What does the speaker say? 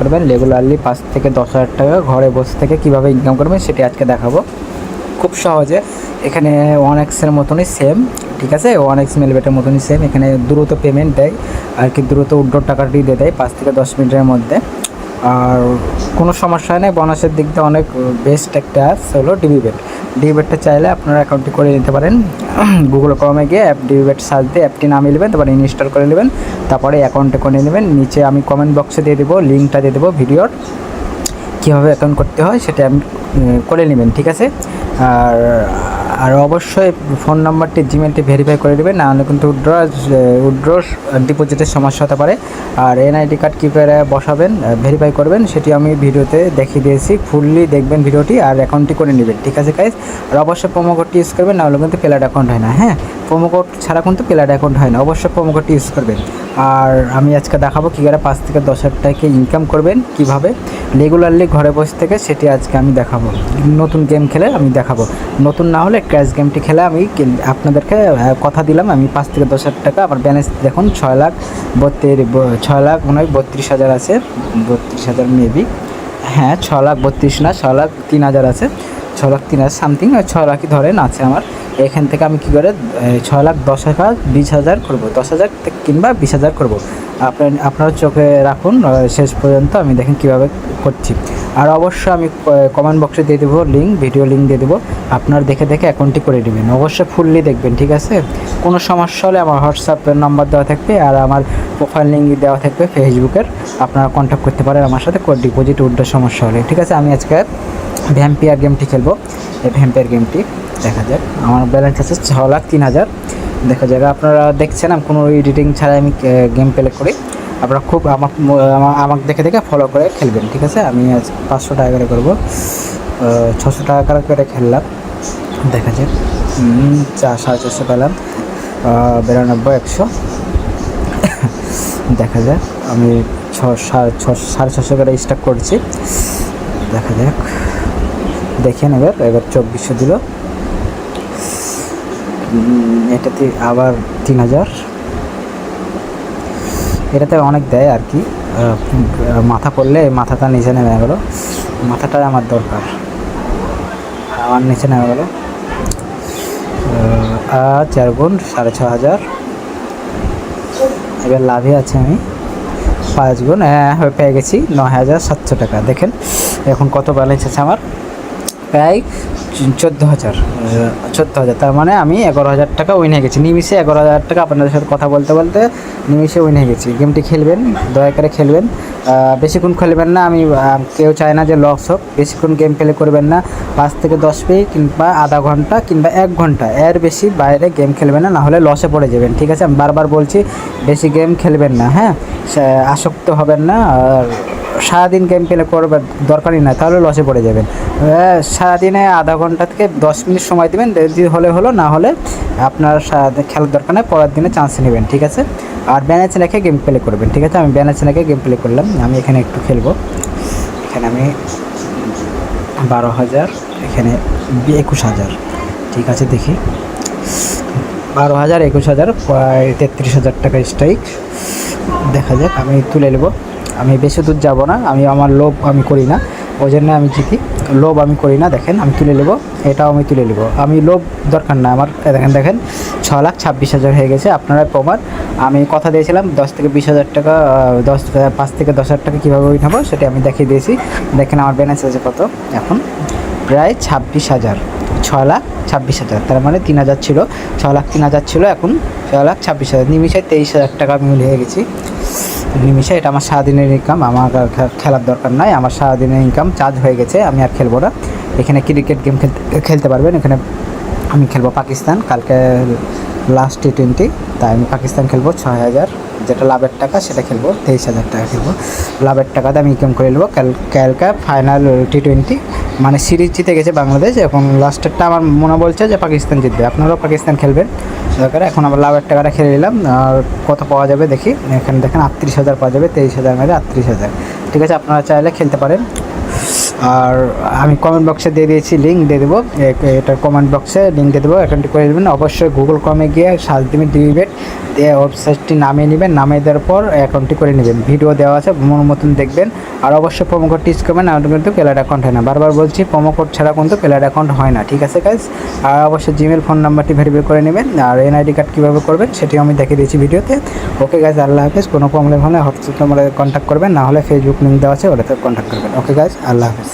করবেন। রেগুলারলি পাঁচ থেকে দশ হাজার টাকা ঘরে বসে থেকে কীভাবে ইনকাম করবেন সেটি আজকে দেখাবো। খুব সহজে। এখানে ওয়ান এক্সের মতনই সেম ঠিক আছে? ওয়ান এক্স মেলবেটের মতনই সেম এখানে দ্রুত পেমেন্ট দেয়, আর কি দ্রুত উড্ডোর টাকাটি দিয়ে দেয় পাঁচ থেকে দশ মিনিটের মধ্যে। আর কোনো সমস্যা নেই বোনাসের দিক দিয়ে অনেক বেস্ট একটা অ্যাপস হলো ডিবিবেট ডিবিবেটটা চাইলে আপনারা অ্যাকাউন্টটি করে নিতে পারেন। গুগল ক্রমে গিয়ে অ্যাপ ডিবেট সার্চ দিয়ে অ্যাপটি নামিয়ে নেবেন, তারপরে ইনস্টল করে নেবেন, তারপরে অ্যাকাউন্টে করে নেবেন। নিচে আমি কমেন্ট বক্সে দিয়ে দেবো লিঙ্কটা দিয়ে দেবো ভিডিওর। কীভাবে অ্যাকাউন্ট করতে হয় সেটা আমি করে নেবেন, ঠিক আছে? আর আর অবশ্যই ফোন নাম্বারটি জিমেলটি ভেরিফাই করে দেবেন না হলে কিন্তু উইড্র উইড্র ডিপোজিটের সমস্যা হতে পারে। আর এনআইডি কার্ড কী করে বসাবেন ভেরিফাই করবেন, সেটি আমি ভিডিওতে দেখিয়ে দিয়েছি ফুললি দেখবেন ভিডিওটি আর অ্যাকাউন্টটি করে নেবেন, ঠিক আছে গাইজ আর অবশ্যই প্রোমো কোডটি ইউজ করবেন না হলে কিন্তু ফেলার অ্যাকাউন্ট হয় না হ্যাঁ? কোড ছাড়া কিন্তু পেলাড অ্যাকাউন্ট হয় না। অবশ্যই কোডটি ইউজ করবেন। আর আমি আজকে দেখাবো কী করে পাঁচ থেকে দশ হাজার টাকা ইনকাম করবেন কীভাবে। রেগুলারলি ঘরে বসে থেকে সেটি আজকে আমি দেখাবো। নতুন গেম খেলে আমি দেখাবো। নতুন না হলে ক্র্যাশ গেমটি খেলে আমি আপনাদেরকে কথা দিলাম, আমি পাঁচ থেকে দশ হাজার টাকা আমার ব্যালেন্স দেখুন, ছয় লাখ বত্রিশ ছয় লাখ মনে হয় বত্রিশ হাজার আছে। বত্রিশ হাজার মেবি হ্যাঁ ছ লাখ বত্রিশ না ছ লাখ তিন হাজার আছে। ছ লাখ তিন হাজার সামথিং ছ লাখই ধরেন আছে আমার। এখান থেকে আমি কী করে ছ লাখ দশ হাজার, বিশ হাজার করব। দশ হাজার কিংবা বিশ হাজার করব। আপনার, আপনারা চোখে রাখুন শেষ পর্যন্ত আমি দেখেন কীভাবে করছি। আর অবশ্যই আমি কমেন্ট বক্সে দিয়ে দেবো লিঙ্ক ভিডিও লিঙ্ক দিয়ে দেবো। আপনার দেখে দেখে অ্যাকাউন্টটি করে নেবেন। অবশ্যই ফুললি দেখবেন, ঠিক আছে? কোনো সমস্যা হলে আমার হোয়াটসঅ্যাপ নাম্বার দেওয়া থাকবে আর আমার প্রোফাইল লিঙ্ক দেওয়া থাকবে ফেসবুকের আপনারা কন্ট্যাক্ট করতে পারেন আমার সাথে ডিপোজিট উঠতে সমস্যা হলে, ঠিক আছে? আমি আজকে ভ্যাম্পিয়ার গেমটি খেলব। এই ভ্যাম্পিয়ার গেমটি দেখা যাক। আমার ব্যালেন্স আছে ছ লাখ তিন হাজার। দেখা যাক, আপনারা দেখছেন, আমি কোনো এডিটিং ছাড়াই আমি গেম প্লে করি। আপনারা খুব আমার আমাকে দেখে দেখে ফলো করে খেলবেন, ঠিক আছে? আমি আজ পাঁচশো টাকা করে করব। ছশো টাকা করে করে খেললাম। দেখা যাক। চার সাড়ে চারশো পেলাম। বিরানব্বই, একশো। দেখা যাক, আমি ছ, সাড়ে ছশো করে স্টার্ট করছি। দেখা যাক। দেখেন এবার এবার চব্বিশশো দিল। এটাতে আবার তিন হাজার। এটাতে অনেক দেয় আর কি। মাথা পড়লে মাথাটা নিচে নেমে গেলো। মাথাটাই আমার দরকার। আমার নিচে নেমে গেলো। আর চার গুণ সাড়ে ছ হাজার। এবার লাভে আছে আমি। পাঁচ গুণ হ্যাঁ হয়ে, পেয়ে গেছি ন হাজার সাতশো টাকা। দেখেন। এখন কত ব্যালেন্স আছে আমার? প্রায় চোদ্দ হাজার চোদ্দ হাজার তার মানে আমি এগারো হাজার টাকা উইন হয়ে গেছি। নিমিশে এগারো হাজার টাকা আপনাদের সাথে কথা বলতে বলতে নিমিশে উইন হয়ে গেছি। গেমটি খেলবেন, দয়া করে খেলবেন। বেশিক্ষণ খেলবেন না, আমি কেউ চায় না যে লস হোক, বেশিক্ষণ গেম প্লে করবেন না, পাঁচ থেকে দশ মিনিট কিংবা আধা ঘণ্টা কিংবা এক ঘণ্টা, এর বেশি বাইরে গেম খেলবেন না না হলে লসে পড়ে যাবেন, ঠিক আছে? আমি বারবার বলছি, বেশি গেম খেলবেন না হ্যাঁ? আসক্ত হবেন না, আর সারাদিন গেম প্লে করবে দরকারই না তাহলে লসে পড়ে যাবেন। সারাদিনে আধা ঘণ্টা থেকে দশ মিনিট সময় দেবেন হলে হলো, না হলে আপনার খেলার দরকার নেই, পরের দিনে চান্স নেবেন, ঠিক আছে? আর ব্যালেন্স রেখে গেম প্লে করবেন, ঠিক আছে? আমি ব্যালেন্স রেখে গেম প্লে করলাম, আমি এখানে একটু খেলব। এখানে আমি বারো হাজার, এখানে একুশ হাজার, ঠিক আছে? দেখি। বারো হাজার, একুশ হাজার তেত্রিশ হাজার টাকা স্ট্রাইক দেখা যাক, আমি তুলে নেব। আমি বেশি দূর যাব না, আমি আমার লোভ আমি করি না, ওই জন্য আমি জিতি। লোভ আমি করি না, দেখেন, আমি তুলে নেব, এটাও আমি তুলে নেব। আমি লোভ দরকার না আমার দেখেন দেখেন ছ লাখ ছাব্বিশ হাজার হয়ে গেছে, আপনারা প্রমাণ। আমি কথা দিয়েছিলাম, দশ থেকে বিশ হাজার টাকা দশ পাঁচ থেকে দশ হাজার টাকা কীভাবে হব সেটা আমি দেখিয়ে দিয়েছি। দেখেন, আমার ব্যালেন্স আছে কত, এখন প্রায় ছাব্বিশ হাজার ছ লাখ ছাব্বিশ হাজার, তার মানে তিন হাজার ছিল ছ লাখ তিন হাজার ছিল, এখন ছ লাখ ছাব্বিশ হাজার নিমিশে তেইশ হাজার টাকা আমি হয়ে গেছি। নিমিশে এটা আমার সারাদিনের ইনকাম আমার খেলার দরকার নাই, আমার সারাদিনের ইনকাম চার্জ হয়ে গেছে, আমি আর খেলব না। এখানে ক্রিকেট গেম খেলতে খেলতে পারবেন, এখানে আমি খেলব পাকিস্তান, কালকে লাস্ট টি টোয়েন্টি তাই আমি পাকিস্তান খেলব, ছয় হাজার। যেটা লাভের টাকা, সেটা খেলব, তেইশ হাজার টাকা খেলব। লাভের টাকাতে আমি ইনকাম করে নেব, কাল, কালকে ফাইনাল টি টোয়েন্টি মানে সিরিজ জিতে গেছে বাংলাদেশ এখন লাস্টেরটা আমার মনে বলছে যে পাকিস্তান জিতবে। আপনারাও পাকিস্তান খেলবেন। দরকার এখন আবার লাভের টাকাটা খেলে নিলাম। আর কত পাওয়া যাবে দেখি। এখানে দেখেন আটত্রিশ হাজার পাওয়া যাবে, তেইশ হাজার মেরে আটত্রিশ হাজার। ঠিক আছে, আপনারা চাইলে খেলতে পারেন। আর আমি কমেন্ট বক্সে দিয়ে দিয়েছি লিঙ্ক দিয়ে দেবো। এটার কমেন্ট বক্সে লিঙ্ক দিয়ে দেবো অ্যাকাউন্টটি করে দেবেন। অবশ্যই গুগল কমে গিয়ে সার্চ দেবেন ডিবিবেট ওয়েবসাইটটি নামিয়ে নেবেন। নামিয়ে দেওয়ার পর অ্যাকাউন্টটি করে নেবেন। ভিডিও দেওয়া আছে মন মতন দেখবেন। আর অবশ্যই প্রোমো কোডটি ইউজ করবেন। না কিন্তু প্লেয়ার অ্যাকাউন্ট হয় না। বারবার বলছি প্রোমো কোড ছাড়া কিন্তু প্লেয়ার অ্যাকাউন্ট হয় না। ঠিক আছে গাইজ আর অবশ্যই জিমেল ফোন নাম্বারটি ভেরিফাই করে নেবেন। আর এনআইডি কার্ড কীভাবে করবেন, সেটিও আমি দেখিয়ে দিয়েছি ভিডিওতে ওকে গাইজ আল্লাহ হাফেজ। কোনো প্রবলেম হলে হোয়াটসঅ্যাপে আমরা কন্ট্যাক্ট করবেন। না হলে ফেসবুক লিঙ্ক দেওয়া আছে, ওটাতে কন্ট্যাক্ট করবেন। ওকে গাইজ আল্লাহ হাফেজ।